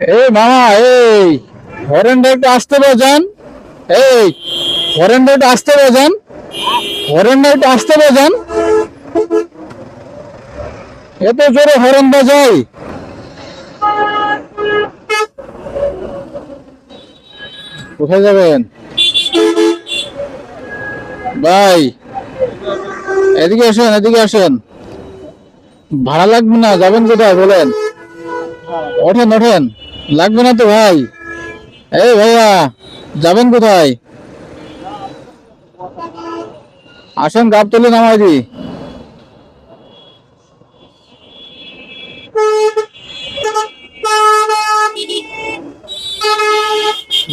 এই মামা, এই হরেনটা একটু আসতে বাজান এই হরেনটা আসতে বাজান হরেনটা একটু আসতে বাজান এত জোরে হরেন বাজাই কোথায় যাবেন? ভাই, এদিকে আসেন এদিকে আসেন। ভাড়া লাগবে না, যাবেন কোথায় বলেন? ওঠেন ওঠেন। লাগবে না তো ভাই। এই ভাইয়া, যাবেন কোথায়? আসেন গাবতলি নামাই দি।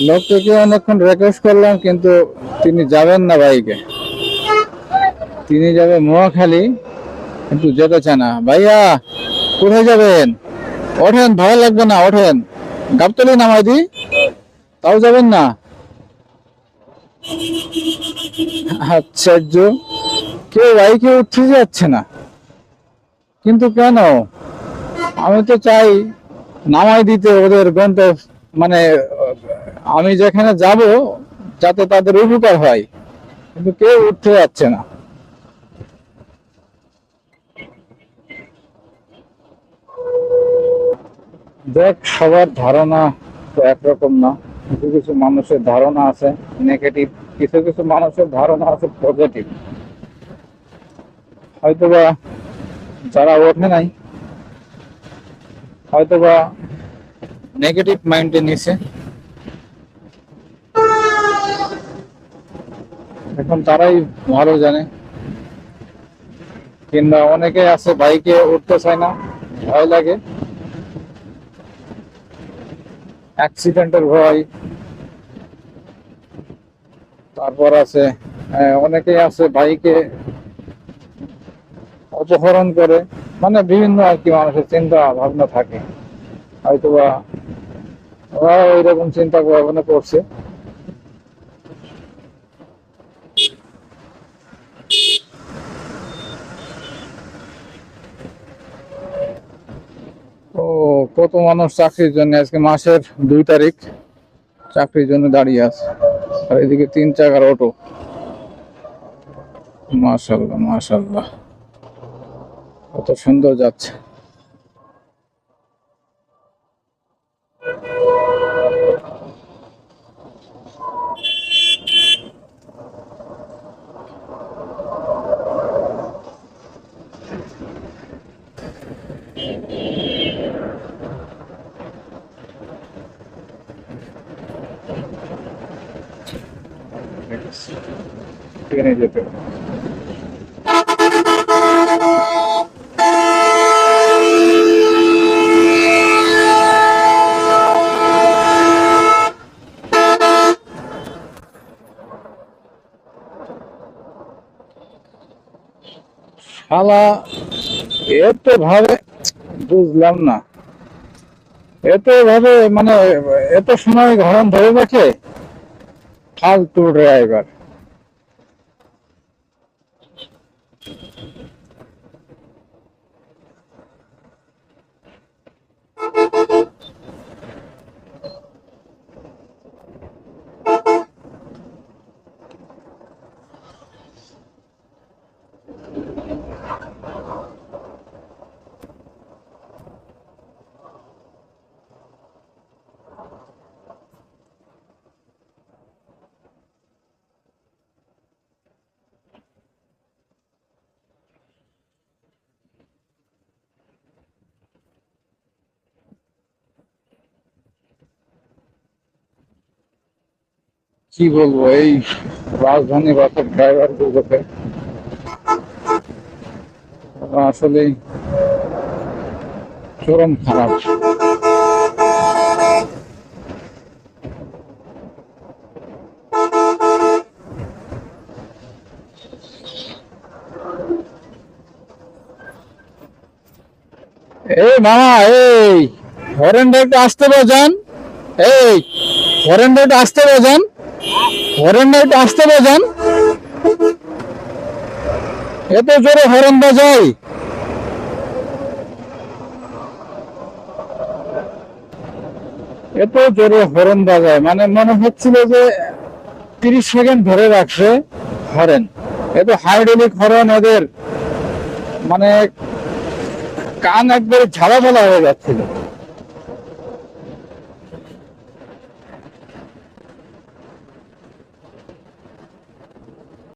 লোকটাকে অনেকক্ষণ রিকোয়েস্ট করলাম, কিন্তু তিনি যাবেন না ভাইকে। তিনি যাবে মোয়াখালী কিন্তু যেতে চায় না। ভাইয়া, কোথায় যাবেন? ওঠেন ভালো লাগবে না, ওঠেন। গাবতলি নামাই দি। তাও যাবেন না। আশ্চর্য কেউ বাইকে উঠতে যাচ্ছে না। কিন্তু কেন? আমি তো চাই নামাই দিতে ওদের গন্তব্য মানে আমি যেখানে যাব, যাতে তাদের উপকার হয়। কিন্তু কেউ উঠতে যাচ্ছে না। দেখ, সবার ধারণা তো একরকম না। কিছু কিছু মানুষের ধারণা আছে নেগেটিভ কিছু কিছু মানুষের ধারণা আছে পজিটিভ হয়তোবা যারা ওঠে নাই, হয়তোবা নেগেটিভ মাইন্ডে নিছে। এখন তারাই ভালো জানে। কিংবা অনেকে আছে, বাইকে উঠতে চায় না, ভয় লাগে। অ্যাক্সিডেন্টের ভয়। তারপর আছে আহ, অনেকেই আছে বাইকে অপহরণ করে। মানে বিভিন্ন আর কি মানুষের চিন্তা ভাবনা থাকে। হয়তোবা ওরা ওইরকম চিন্তা ভাবনা করছে। কত মানুষ চাকরির জন্য, আজকে মাসের দুই তারিখ, চাকরির জন্য দাঁড়িয়ে আছে। আর এদিকে তিন চাকার অটো মাশাল্লাহ মাশাল্লাহ। কত সুন্দর যাচ্ছে। ট্রেনে যেতে। শালা এত ভাবে, বুঝলাম না এত ভাবে মানে এত সময় ঘরন ধরে রাখে ফালতু ড্রাইভার কি বলব, এই রাজধানী বাসের ড্রাইভার গুলোকে আসলে চরম খারাপ। এই মামা, এই একটু আসতে বোঝান এই হরেনটা একটু আসতে হরেনটা একটু আসতে বাজান। এত জোরে হরেন বাজাই। এত জোরে হরন বাজায় মানে মনে হচ্ছিল যে তিরিশ সেকেন্ড ধরে রাখছে হরেন। এত হাইড্রোলিক হরন এদের মানে কান একবারে ঝাড়া ফেলা হয়ে যাচ্ছিল।